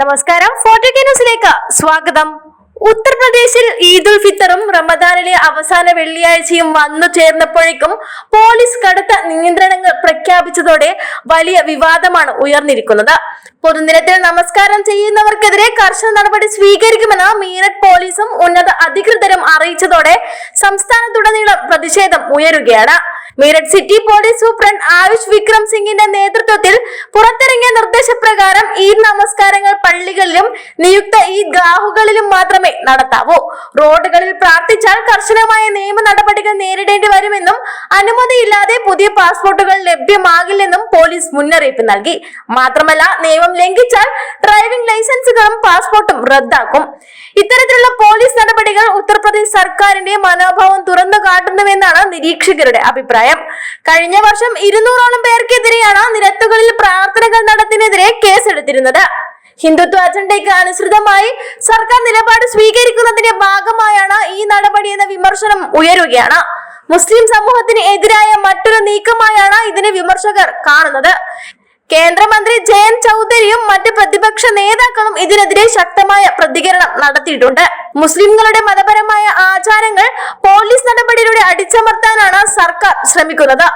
നമസ്കാരം. ന്യൂസിലേക്ക് സ്വാഗതം. ഉത്തർപ്രദേശിൽ ഈദുൽ ഫിത്തറും റമദാനിലെ അവസാന വെള്ളിയാഴ്ചയും വന്നു ചേർന്നപ്പോഴേക്കും പോലീസ് കടുത്ത നിയന്ത്രണങ്ങൾ പ്രഖ്യാപിച്ചതോടെ വലിയ വിവാദമാണ് ഉയർന്നിരിക്കുന്നത്. പൊതുനിരത്തിൽ നമസ്കാരം ചെയ്യുന്നവർക്കെതിരെ കർശന നടപടി സ്വീകരിക്കുമെന്ന് മീററ്റ് പോലീസും ഉന്നത അധികൃതരും അറിയിച്ചതോടെ സംസ്ഥാനത്തുടനീളം പ്രതിഷേധം ഉയരുകയാണ്. Meerut city police superintendent Ayush Vikram സിംഗിന്റെ നേതൃത്വത്തിൽ പുറത്തിറങ്ങിയ നിർദ്ദേശപ്രകാരം ഈദ് നമസ്കാരങ്ങൾ പള്ളികളിലും നിയുക്ത ഈദ്ഗാഹുകളിലും മാത്രമേ നടത്താവൂ. റോഡുകളിൽ പ്രാർത്ഥിച്ചാൽ കർശനമായ വരുമെന്നും അനുമതിയില്ലാതെ പുതിയ പാസ്പോർട്ടുകൾ ലഭ്യമാകില്ലെന്നും പോലീസ് മുന്നറിയിപ്പ് നൽകി. മാത്രമല്ല നിയമം ലംഘിച്ചാൽ ഡ്രൈവിംഗ് ലൈസൻസുകളും പാസ്പോർട്ടും റദ്ദാക്കും. ഇത്തരത്തിലുള്ള പോലീസ് നടപടികൾ ഉത്തർപ്രദേശ് സർക്കാരിന്റെ മനോഭാവം തുറന്നു കാട്ടുന്നുവെന്നാണ് നിരീക്ഷകരുടെ അഭിപ്രായം. കഴിഞ്ഞ വർഷം ഇരുന്നൂറോളം പേർക്കെതിരെയാണ് നിരത്തുകളിൽ പ്രാർത്ഥനകൾ നടത്തിനെതിരെ കേസെടുത്തിരുന്നത്. ഹിന്ദുത്വ അജണ്ടയ്ക്ക് അനുസൃതമായി സർക്കാർ നിലപാട് സ്വീകരിക്കുന്നതിന്റെ ഭാഗമായാണ് ഈ നടപടി എന്ന വിമർശനം ഉയരുകയാണ്. മുസ്ലിം സമൂഹത്തിന് എതിരായ മറ്റൊരു നീക്കമായാണ് ഇതിനെ വിമർശകർ കാണുന്നത്. കേന്ദ്രമന്ത്രി ജയന്ത് ചൗധരിയും മറ്റ് പ്രതിപക്ഷ നേതാക്കളും ഇതിനെതിരെ ശക്തമായ പ്രതികരണം നടത്തിയിട്ടുണ്ട്. മുസ്ലിംകളുടെ മതപരമായ ആചാരങ്ങൾ പോലീസ് നടപടിയിലൂടെ അടിച്ചമർത്താനാണ് സർക്കാർ ശ്രമിക്കുന്നത്.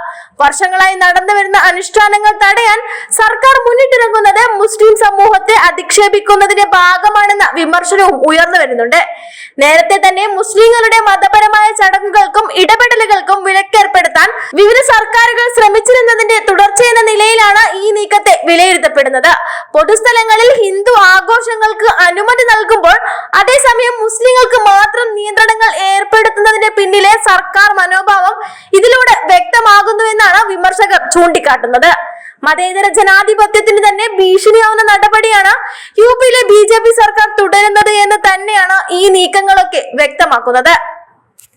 വർഷങ്ങളായി നടന്നു വരുന്ന അനുഷ്ഠാനങ്ങൾ തടയാൻ സർക്കാർ മുന്നിട്ടിറങ്ങുന്നത് മുസ്ലിം സമൂഹത്തെ അധിക്ഷേപിക്കുന്നതിന്റെ ഭാഗമാണെന്ന വിമർശനവും ഉയർന്നു വരുന്നുണ്ട്. നേരത്തെ തന്നെ മുസ്ലിങ്ങളുടെ മതപരമായ ചടങ്ങുകൾക്കും ഇടപെടലുകൾക്കും വിലക്കേർപ്പെടുത്താൻ വിവിധ സർക്കാരുകൾ ശ്രമിച്ചിരുന്നതിന്റെ തുടർച്ചയെന്ന നിലയിലാണ് ഈ നീക്കത്തെ വിലയിരുത്തപ്പെടുന്നത്. പൊതുസ്ഥലങ്ങളിൽ ഹിന്ദു ആഘോഷങ്ങൾക്ക് അനുമതി നൽകുമ്പോൾ അതേസമയം മുസ്ലിങ്ങൾക്ക് മാത്രം നിയന്ത്രണങ്ങൾ ഏർപ്പെടുത്തുന്നതിന്റെ പിന്നിലെ സർക്കാർ മനോഭാവം ഇതിലൂടെ വ്യക്തമാകുന്നുവെന്നാണ് വിമർശകർ ചൂണ്ടിക്കാട്ടുന്നത്. മതേതര ജനാധിപത്യത്തിന് തന്നെ ഭീഷണിയാവുന്ന നടപടിയാണ് യു പിയിലെ ബി സർക്കാർ തുടരുന്നത് എന്ന് തന്നെയാണ് ഈ നീക്കങ്ങളൊക്കെ വ്യക്തമാക്കുന്നത്.